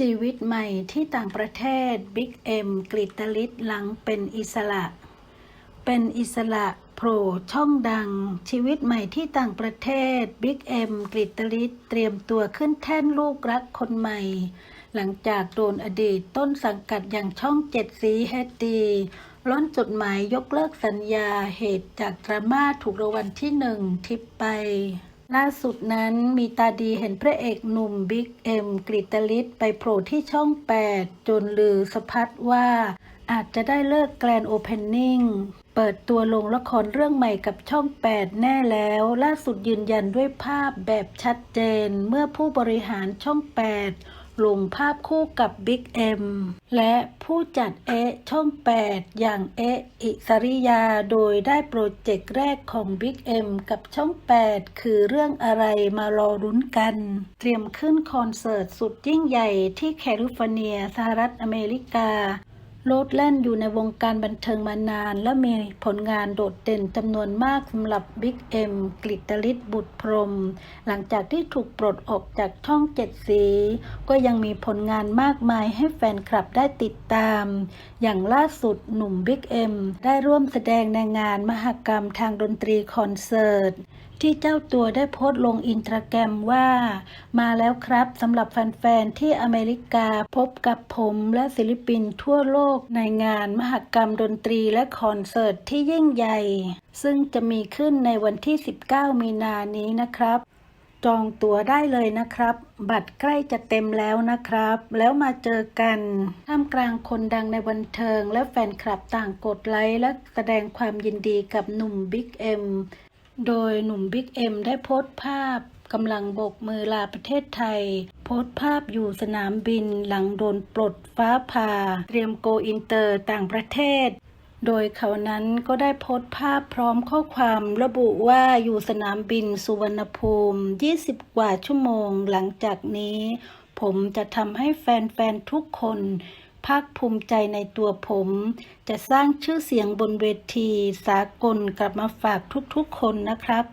ชีวิตใหม่ที่ต่างประเทศบิ๊กเอ็มกลิตลิศหลังเป็นอิสระ เป็นอิสระโผล่ช่องดัง ชีวิตใหม่ที่ต่างประเทศบิ๊กเอ็มกลิตลิศเตรียมตัวขึ้นแท่นลูกรักคนใหม่ หลังจากโดนอดีตต้นสังกัดอย่างช่องเจ็ดสีเฮดดีล้นจดหมายยกเลิกสัญญาเหตุจากดราม่าถูกรางวัลที่หนึ่งทิปไป ล่าสุดนั้นมีตาดีเห็นพระเอกหนุ่มบิ๊กเอ็มกริตลิศไปโผล่ที่ช่อง 8 จนลือสะพัดว่าอาจจะได้เลิกแกรนโอเพนนิ่งเปิดตัวลงละครเรื่องใหม่กับช่อง 8 แน่แล้ว ล่าสุดยืนยันด้วยภาพแบบชัดเจน เมื่อผู้บริหารช่อง 8 ลงภาพคู่กับบิ๊กเอ็มและผู้จัดเอะช่อง 8 อย่างเอะอิสริยาโดยได้โปรเจกต์แรกของบิ๊กเอ็มกับช่อง 8 คือเรื่องอะไรมารอรุ้นกัน เตรียมขึ้นคอนเสิร์ตสุดยิ่งใหญ่ที่แคลิฟอร์เนียสหรัฐอเมริกา โลดแล่นอยู่ในวงการบันเทิงมานาน และมีผลงานโดดเด่นจำนวนมากสำหรับบิ๊กเอ็มกลิตลิศบุตรพรม หลังจากที่ถูกปลดออกจากช่องเจ็ดสี ก็ยังมีผลงานมากมายให้แฟนคลับได้ติดตาม อย่างล่าสุดหนุ่มบิ๊กเอ็มได้ร่วมแสดงในงานมหกรรมทางดนตรีคอนเสิร์ต ที่เจ้าตัวได้โพสต์ลงอินสตาแกรมว่า มาแล้วครับสำหรับแฟนๆที่อเมริกาพบกับผมและศิลปินทั่วโลกในงานมหกรรมดนตรีและคอนเสิร์ตที่ยิ่งใหญ่ ซึ่งจะมีขึ้นในวันที่ 19 มีนานี้นะครับ จองตั๋วได้เลยนะครับ บัตรใกล้จะเต็มแล้วนะครับ แล้วมาเจอกันท่ามกลางคนดังในบันเทิง และแฟนคลับต่างกดไลค์และแสดงความยินดีกับหนุ่มบิ๊กเอ็ม โดยหนุ่มบิ๊กเอ็มได้โพสต์ภาพกำลังโบกมือลาประเทศไทย โพสต์ภาพอยู่สนามบินหลังโดนปลดฟ้าผ่า เตรียมโกอินเตอร์ต่างประเทศ โดยเขานั้นก็ได้โพสต์ภาพพร้อมข้อความระบุว่าอยู่สนามบินสุวรรณภูมิ 20 กว่าชั่วโมงหลังจากนี้ ผมจะทำให้แฟนๆทุกคน ภาคภูมิใจในตัวผม จะสร้างชื่อเสียงบนเวทีสากลกลับมาฝากทุกๆคนนะครับ